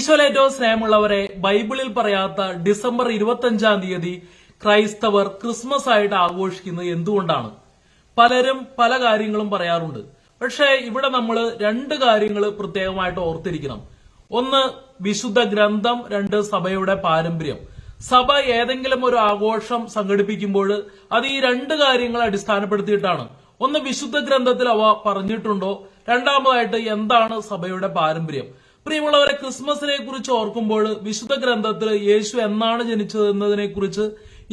ഈശോയിൽ ഏറ്റവും സ്നേഹമുള്ളവരെ ബൈബിളിൽ പറയാത്ത ഡിസംബർ ഇരുപത്തഞ്ചാം തീയതി ക്രൈസ്തവർ ക്രിസ്മസ് ആയിട്ട് ആഘോഷിക്കുന്നത് എന്തുകൊണ്ടാണ്? പലരും പല കാര്യങ്ങളും പറയാറുണ്ട്. പക്ഷേ ഇവിടെ നമ്മൾ രണ്ട് കാര്യങ്ങൾ പ്രത്യേകമായിട്ട് ഓർത്തിരിക്കണം. ഒന്ന് വിശുദ്ധ ഗ്രന്ഥം രണ്ട് സഭയുടെ പാരമ്പര്യം. സഭ ഏതെങ്കിലും ഒരു ആഘോഷം സംഘടിപ്പിക്കുമ്പോൾ അത് ഈ രണ്ട് കാര്യങ്ങൾ അടിസ്ഥാനപ്പെടുത്തിയിട്ടാണ്. ഒന്ന് വിശുദ്ധ ഗ്രന്ഥത്തിൽ അവ പറഞ്ഞിട്ടുണ്ടോ? രണ്ടാമതായിട്ട് എന്താണ് സഭയുടെ പാരമ്പര്യം? പ്രിയമുള്ളവരെ ക്രിസ്മസിനെ കുറിച്ച് ഓർക്കുമ്പോൾ വിശുദ്ധ ഗ്രന്ഥത്തിൽ യേശു എന്നാണ് ജനിച്ചത് എന്നതിനെ കുറിച്ച്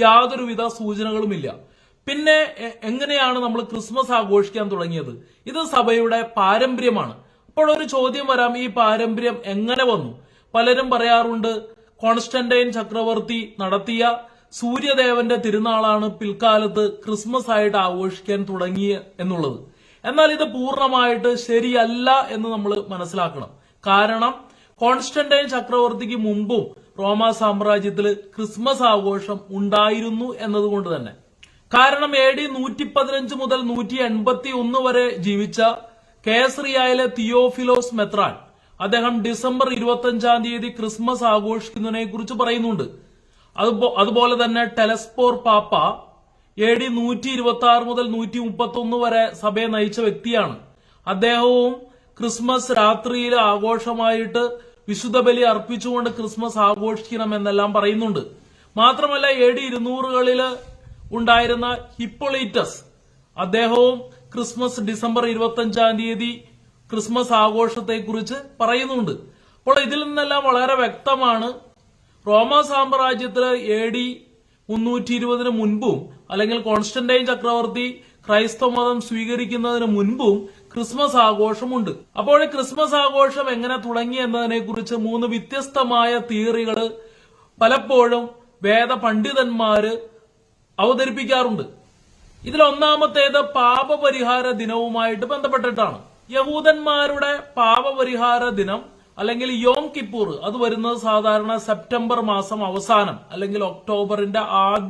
യാതൊരുവിധ സൂചനകളുമില്ല. പിന്നെ എങ്ങനെയാണ് നമ്മൾ ക്രിസ്മസ് ആഘോഷിക്കാൻ തുടങ്ങിയത്? ഇത് സഭയുടെ പാരമ്പര്യമാണ്. അപ്പോൾ ഒരു ചോദ്യം വരാം ഈ പാരമ്പര്യം എങ്ങനെ വന്നു? പലരും പറയാറുണ്ട് കോൺസ്റ്റന്റൈൻ ചക്രവർത്തി നടത്തിയ സൂര്യദേവന്റെ തിരുനാളാണ് പിൽക്കാലത്ത് ക്രിസ്മസ് ആയിട്ട് ആഘോഷിക്കാൻ തുടങ്ങിയ എന്നുള്ളത്. എന്നാൽ ഇത് പൂർണമായിട്ട് ശരിയല്ല എന്ന് നമ്മൾ മനസ്സിലാക്കണം. കാരണം കോൺസ്റ്റന്റൈൻ ചക്രവർത്തിക്ക് മുമ്പും റോമ സാമ്രാജ്യത്തിൽ ക്രിസ്മസ് ആഘോഷം ഉണ്ടായിരുന്നു എന്നതുകൊണ്ട് തന്നെ. കാരണം എ ഡി നൂറ്റി പതിനഞ്ച് മുതൽ നൂറ്റി എൺപത്തി ഒന്ന് വരെ ജീവിച്ച കേസറിയായിലെ തിയോഫിലോസ് മെത്രാൻ അദ്ദേഹം ഡിസംബർ ഇരുപത്തി അഞ്ചാം തീയതി ക്രിസ്മസ് ആഘോഷിക്കുന്നതിനെ കുറിച്ച് പറയുന്നുണ്ട് അതുപോലെ തന്നെ ടെലസ്പോർ പാപ്പ എ ഡി നൂറ്റി ഇരുപത്തി ആറ് മുതൽ നൂറ്റി മുപ്പത്തി ഒന്ന് വരെ സഭയെ നയിച്ച വ്യക്തിയാണ്. അദ്ദേഹവും ക്രിസ്മസ് രാത്രിയിൽ ആഘോഷമായിട്ട് വിശുദ്ധ ബലി അർപ്പിച്ചുകൊണ്ട് ക്രിസ്മസ് ആഘോഷിക്കണം എന്നെല്ലാം പറയുന്നുണ്ട്. മാത്രമല്ല എ ഡി ഇരുന്നൂറുകളിൽ ഉണ്ടായിരുന്ന ഹിപ്പൊളീറ്റസ് അദ്ദേഹവും ക്രിസ്മസ് ഡിസംബർ ഇരുപത്തി അഞ്ചാം തീയതി ക്രിസ്മസ് ആഘോഷത്തെക്കുറിച്ച് പറയുന്നുണ്ട്. അപ്പോൾ ഇതിൽ നിന്നെല്ലാം വളരെ വ്യക്തമാണ് റോമ സാമ്രാജ്യത്തിൽ എ ഡി മുന്നൂറ്റി ഇരുപതിന് മുൻപും അല്ലെങ്കിൽ കോൺസ്റ്റന്റൈൻ ചക്രവർത്തി ക്രൈസ്തവ മതം സ്വീകരിക്കുന്നതിന് മുൻപും ക്രിസ്മസ് ആഘോഷമുണ്ട്. അപ്പോൾ ക്രിസ്മസ് ആഘോഷം എങ്ങനെ തുടങ്ങി എന്നതിനെ കുറിച്ച് മൂന്ന് വ്യത്യസ്തമായ തിയറികൾ പലപ്പോഴും വേദ പണ്ഡിതന്മാര് അവതരിപ്പിക്കാറുണ്ട്. ഇതിൽ ഒന്നാമത്തേത് പാപപരിഹാര ദിനവുമായിട്ട് ബന്ധപ്പെട്ടിട്ടാണ്. യഹൂദന്മാരുടെ പാപപരിഹാര ദിനം അല്ലെങ്കിൽ യോം കിപ്പൂർ അത് വരുന്നത് സാധാരണ സെപ്റ്റംബർ മാസം അവസാനം അല്ലെങ്കിൽ ഒക്ടോബറിന്റെ ആദ്യ